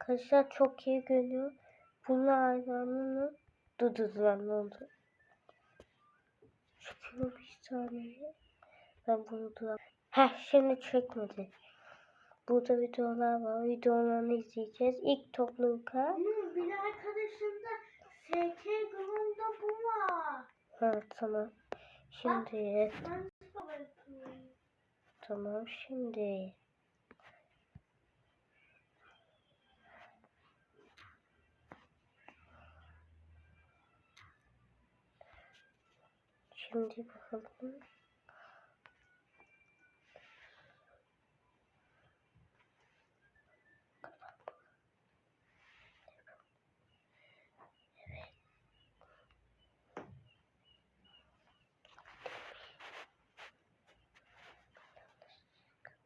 Arkadaşlar çok iyi görünüyor. Bununla hayranını dududuran oldu. Çıkıyor bir saniye. Ben bunu duram. Heh şimdi çekmedi. Burada videolar var. Videolarını izleyeceğiz. İlk topluluk'a. Bunun bir arkadaşımda SK grubunda bu var. Evet tamam. Şimdi yapıyorum. tamam şimdi. Şimdi bakalım.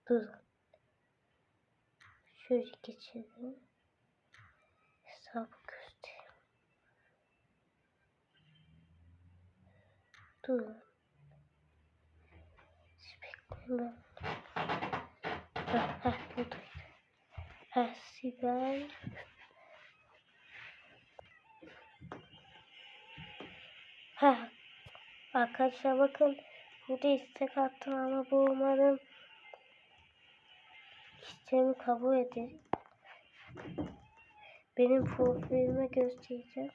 Dur. Şöyle geçelim. Hesabı göstereyim. Dur. Bekleyin Heh, heh, buradaydı. Heh, Sibel. Heh. Arkadaşlar bakın. Burada istek attım ama bu umarım İsteğimi kabul edin. Benim profilime göstereceğim.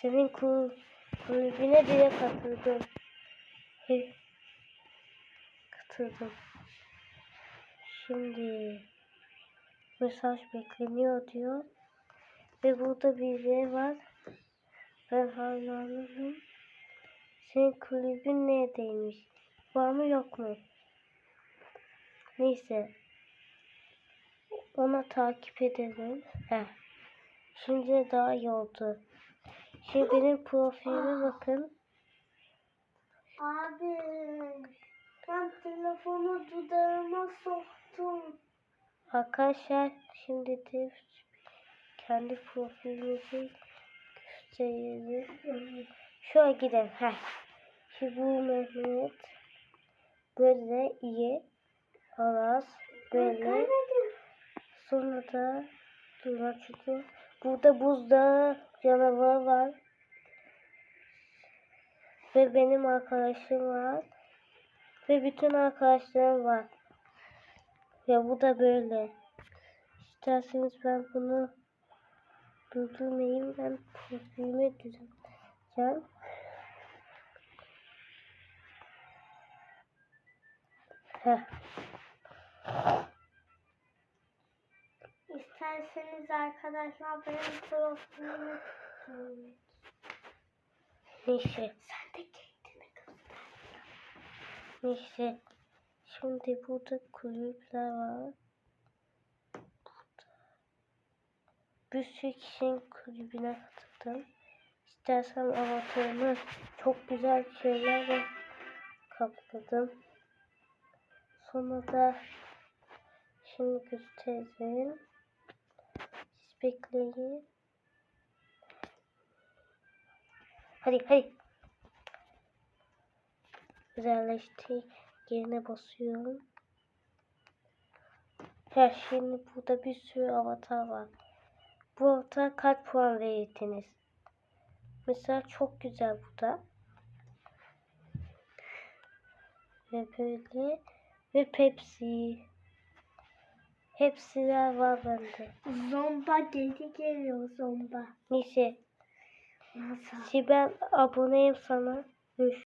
Senin kul kulübüne bile katıldım. He. Katıldım. Şimdi mesaj bekleniyor diyor. Ve burada biri var. Ben hayranım. Senin kulübün neredeymiş? Var mı yok mu? Neyse. Ona takip edelim. Heh. Şimdi daha iyi oldu. Şimdi benim profilime bakın. Abi ben telefonu dudağıma soktum. Arkadaşlar şimdi de kendi profilimizi gösterelim. Şöyle gidelim. Heh. Şimdi bu Mehmet böyle iyi. Aras böyle. Sonra da durma çıkıyor. Burada buzda canavar var. Ve benim arkadaşım var. Ve bütün arkadaşlarım var. Ve bu da böyle. İsterseniz ben bunu durdurmayayım. Ben profilimi düzelteceğim. Heh. İsterseniz arkadaşlar benim profilimi tutun. Neyse. Sen de kendini göster. Neyse. Şimdi burada kulüpler var. Burada. Bir sürü kişinin kulübüne katıldım. İstersen avatarımı çok güzel şeylerle kapladım. Sonra da şimdi göstereyim. Bekleyin. Hadi hadi. Güzelleşti. Yerine basıyorum. Ha şimdi burada bir sürü avatar var. Bu avatar kaç puan verirsiniz? Mesela çok güzel bu da. Ve böyle. Ve Pepsi. Hepsiler var bende. Zomba geri geliyor zomba. Neyse. Nasıl? Sibel aboneyim sana. Görüşürüz.